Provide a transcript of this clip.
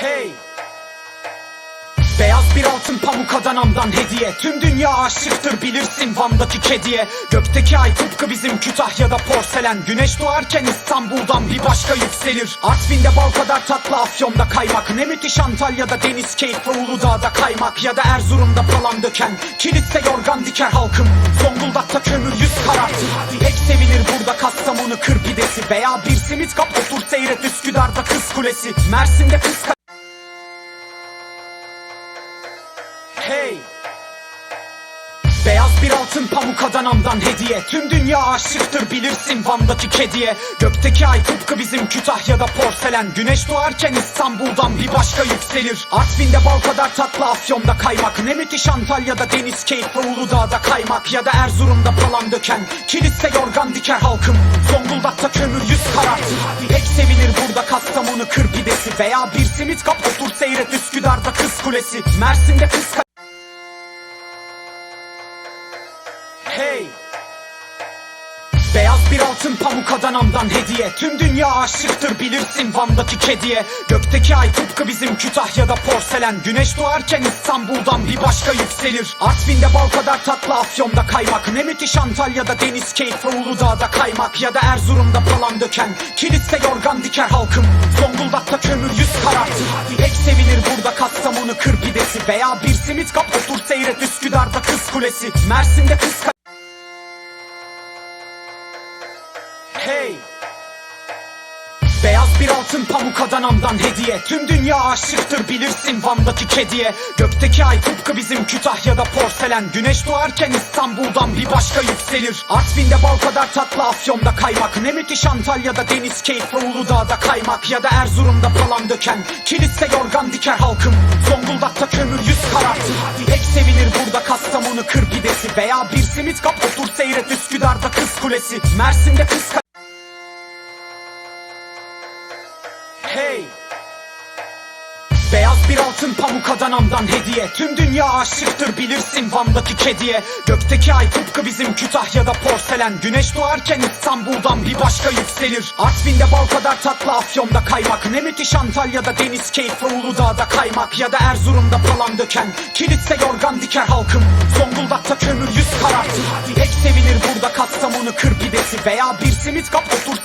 Hey! Beyaz bir altın pamuk Adana'mdan hediye. Tüm dünya aşıktır bilirsin Van'daki kediye. Gökteki ay tıpkı bizim Kütahya'da porselen. Güneş doğarken İstanbul'dan bir başka yükselir. Artvin'de bal kadar tatlı Afyon'da kaymak. Ne müthiş Antalya'da deniz keyfi Uludağ'da kaymak. Ya da Erzurum'da palan döken. Kiliste yorgan diker halkım. Zonguldak'ta kömür yüz karartır Pek sevilir burada Kastamonu kır pidesi. Veya bir simit kap otur seyret Üsküdar'da kız kulesi. Mersin'de kız Hey! Beyaz bir altın pamuk Adana'mdan hediye. Tüm dünya aşıktır bilirsin Van'daki kediye. Gökteki ay tıpkı bizim Kütahya'da porselen. Güneş doğarken İstanbul'dan bir başka yükselir. Artvin'de bal kadar tatlı Afyon'da kaymak. Ne müthiş Antalya'da deniz keyfi Uludağ'da kaymak. Ya da Erzurum'da palan döken. Kiliste yorgan diker halkım. Zonguldak'ta kömür yüz karartır Pek sevilir burada Kastamonu kır pidesi. Veya bir simit kap otur seyret Üsküdar'da kız kulesi. Mersin'de kız Hey! Beyaz bir altın pamuk Adana'mdan hediye. Tüm dünya aşıktır bilirsin Van'daki kediye. Gökteki ay tıpkı bizim Kütahya'da porselen. Güneş doğarken İstanbul'dan bir başka yükselir. Artvin'de bal kadar tatlı Afyon'da kaymak. Ne müthiş Antalya'da deniz keyfi Uludağ'da kaymak. Ya da Erzurum'da palan döken. Kiliste yorgan diker halkım. Zonguldak'ta kömür yüz karartır. Pek sevilir burada Kastamonu kır pidesi. Veya bir simit kap otur seyret Üsküdar'da kız kulesi. Mersin'de kız Hey! Beyaz bir altın pamuk Adana'mdan hediye. Tüm dünya aşıktır bilirsin Van'daki kediye. Gökteki ay tıpkı bizim Kütahya'da porselen. Güneş doğarken İstanbul'dan bir başka yükselir. Artvin'de bal kadar tatlı Afyon'da kaymak. Ne müthiş Antalya'da deniz keyfi Uludağ'da kaymak. Ya da Erzurum'da palan döken. Kiliste yorgan diker halkım. Zonguldak'ta kömür yüz karartır. Pek sevilir burada Kastamonu kır pidesi. Veya bir simit kap otur seyret Üsküdar'da kız kulesi. Mersin'de kız bir altın pamuk Adana'mdan hediye. Tüm dünya aşıktır bilirsin Van'daki kediye. Gökteki ay tıpkı bizim Kütahya'da porselen. Güneş doğarken İstanbul'dan bir başka yükselir. Artvin'de bal kadar tatlı Afyon'da kaymak. Ne müthiş Antalya'da deniz keyfi Uludağ'da kaymak. Ya da Erzurum'da palan döken. Kiliste yorgan diker halkım. Zonguldak'ta kömür yüz karartır. Pek sevilir burada Kastamonu kır pidesi. Veya bir simit kap otur